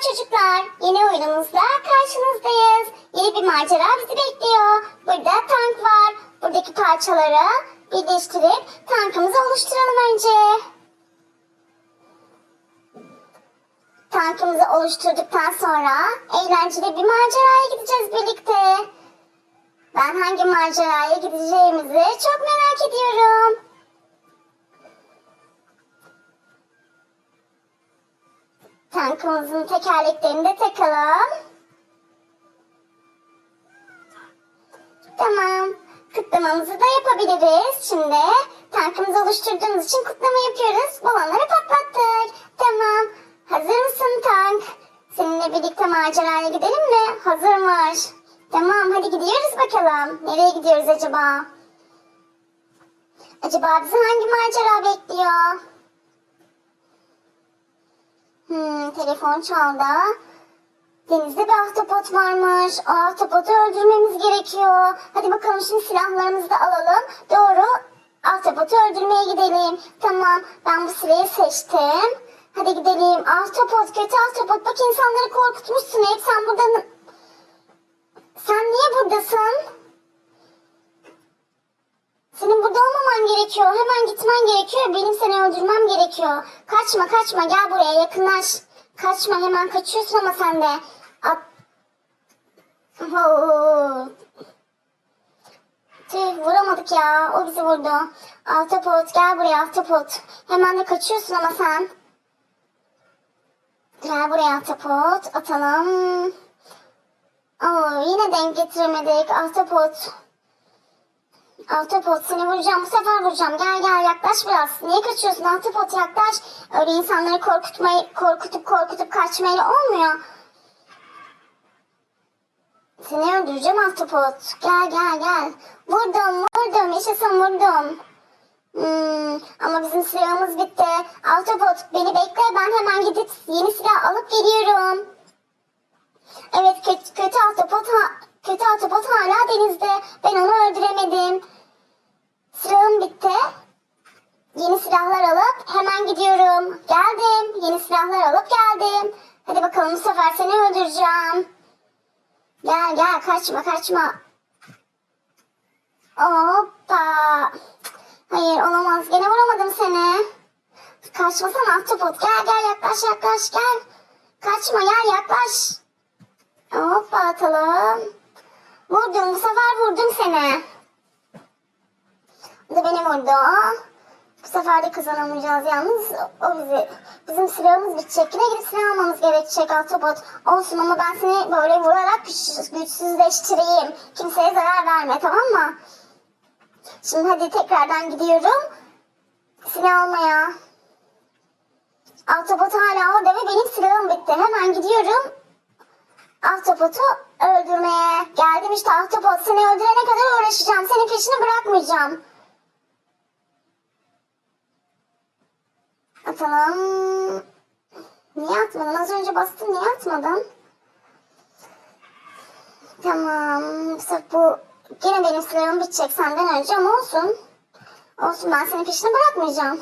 çocuklar. Yeni oyunumuzla karşınızdayız. Yeni bir macera bizi bekliyor. Burada tank var. Buradaki parçaları birleştirip tankımızı oluşturalım önce. Tankımızı oluşturduktan sonra eğlenceli bir maceraya gideceğiz birlikte. Ben hangi maceraya gideceğimizi çok merak ediyorum. Tankımızın tekerleklerini de takalım. Tamam. Kutlamamızı da yapabiliriz. Şimdi tankımızı oluşturduğumuz için kutlama yapıyoruz. Balonları patlattık. Tamam. Hazır mısın tank? Seninle birlikte maceraya gidelim mi? Hazırmış. Tamam hadi gidiyoruz bakalım. Nereye gidiyoruz acaba? Acaba bizi hangi macera bekliyor? Hmm, telefon çaldı. Denizde bir ahtapot varmış. O ahtapotu öldürmemiz gerekiyor. Hadi bakalım şimdi silahlarımızı da alalım. Doğru ahtapotu öldürmeye gidelim. Tamam ben bu sırayı seçtim. Hadi gidelim. Ahtapot kötü ahtapot. Bak insanları korkutmuşsun hep. Sen burada... Sen niye buradasın? Senin burada olmaman gerekiyor. Hemen gitmen gerekiyor. Benim seni öldürmem gerekiyor. Kaçma kaçma gel buraya yakınlaş. Kaçma hemen kaçıyorsun ama sen de. At... Oo. Tüh vuramadık ya. O bizi vurdu. Ahtapot gel buraya ahtapot. Hemen de kaçıyorsun ama sen. Gel buraya ahtapot. Atalım. Oo, yine denk getiremedik ahtapot. Ahtapot seni vuracağım bu sefer vuracağım. Gel gel yaklaş biraz. Niye kaçıyorsun Ahtapot yaklaş. Öyle insanları korkutmayı, korkutup korkutup kaçmayla olmuyor. Seni öldüreceğim Ahtapot. Gel gel gel. Vurdum vurdum yaşasın vurdum. Hmm, ama bizim silahımız bitti. Ahtapot beni bekle ben hemen gidip yeni silah alıp geliyorum. Evet kötü, kötü ahtapot ha, kötü ahtapot hala denizde. Ben onu öldüremedim. Silahım bitti. Yeni silahlar alıp hemen gidiyorum. Geldim. Yeni silahlar alıp geldim. Hadi bakalım bu sefer seni öldüreceğim. Gel gel kaçma kaçma. Hoppa. Hayır olamaz. Gene vuramadım seni. Kaçmasana ahtapot. Gel gel yaklaş yaklaş gel. Kaçma gel yaklaş. Hoppa atalım. Vurdum bu sefer vurdum seni. Bu da beni vurdu. Bu sefer de kazanamayacağız yalnız. O bizi, bizim silahımız bitecek. Yine gidip silah almamız gerekecek Autobot. Olsun ama ben seni böyle vurarak güçsüz, güçsüzleştireyim. Kimseye zarar verme tamam mı? Şimdi hadi tekrardan gidiyorum. Silah almaya. Autobot hala orada ve benim silahım bitti. Hemen gidiyorum. Ahtapot'u öldürmeye. Geldim işte Ahtapot seni öldürene kadar uğraşacağım. Senin peşini bırakmayacağım. Atalım. Niye atmadın? Az önce bastın niye atmadın? Tamam. Sırf bu yine benim silahım bitecek senden önce ama olsun. Olsun ben senin peşini bırakmayacağım.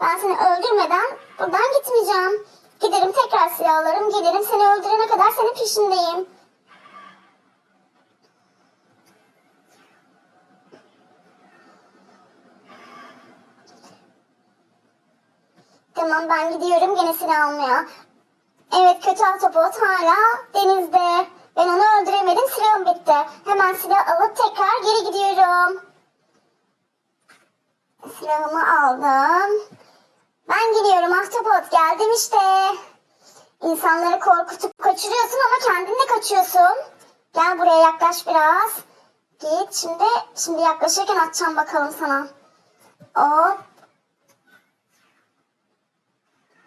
Ben seni öldürmeden buradan gitmeyeceğim. Giderim tekrar silahlarım gelirim seni öldürene kadar senin peşindeyim. Tamam ben gidiyorum gene silah almaya. Evet kötü autobot hala denizde. Ben onu öldüremedim silahım bitti. Hemen silah alıp tekrar geri gidiyorum. Silahımı aldım. Ben gidiyorum ahtapot geldim işte. İnsanları korkutup kaçırıyorsun ama kendin de kaçıyorsun. Gel buraya yaklaş biraz. Git şimdi şimdi yaklaşırken atacağım bakalım sana. Hop.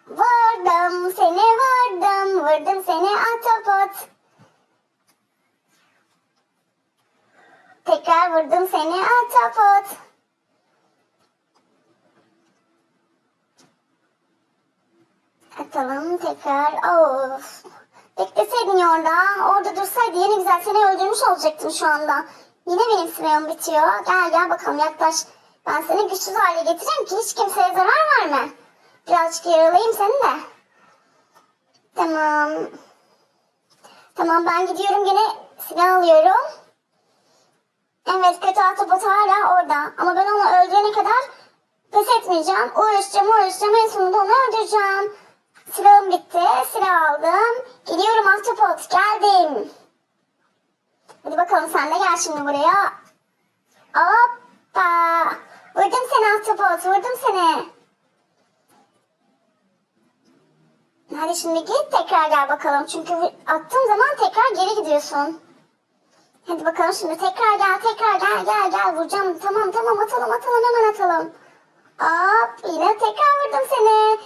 Vurdum seni vurdum vurdum seni ahtapot. Tekrar vurdum seni ahtapot. Atalım tekrar. Of. Bekleseydin orada. Orada dursaydı yine güzel seni öldürmüş olacaktım şu anda. Yine benim sürem bitiyor. Gel gel bakalım yaklaş. Ben seni güçsüz hale getireceğim ki hiç kimseye zarar verme. Birazcık yaralayayım seni de. Tamam. Tamam ben gidiyorum gene silah alıyorum. Evet kötü ahtapot hala orada. Ama ben onu öldürene kadar pes etmeyeceğim. Uğraşacağım uğraşacağım en sonunda onu öldüreceğim. Silahım bitti. Silah aldım. Gidiyorum ahtapot geldim. Hadi bakalım sen de gel şimdi buraya. Hoppa. Vurdum seni ahtapot vurdum seni. Hadi şimdi git tekrar gel bakalım. Çünkü attığım zaman tekrar geri gidiyorsun. Hadi bakalım şimdi tekrar gel tekrar gel gel gel vuracağım. Tamam tamam atalım atalım hemen atalım. Hop yine tekrar vurdum seni.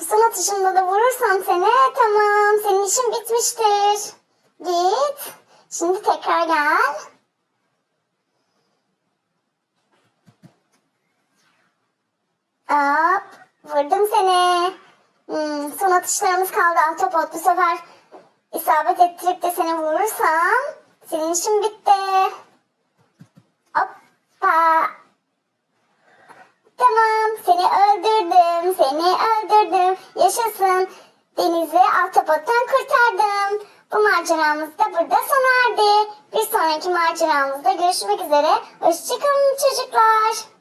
Bu son atışımda da vurursam seni tamam senin işin bitmiştir. Git. Şimdi tekrar gel. Hop vurdum seni. Hmm, son atışlarımız kaldı Ahtapot. Bu sefer isabet ettirip de seni vurursam senin işin bitti. Hoppa. Tamam seni öldürdüm. Seni öldürdüm. Yaşasın. Denizi Ahtapot'tan kurtardım. Bu maceramız da burada sona erdi. Bir sonraki maceramızda görüşmek üzere. Hoşçakalın çocuklar.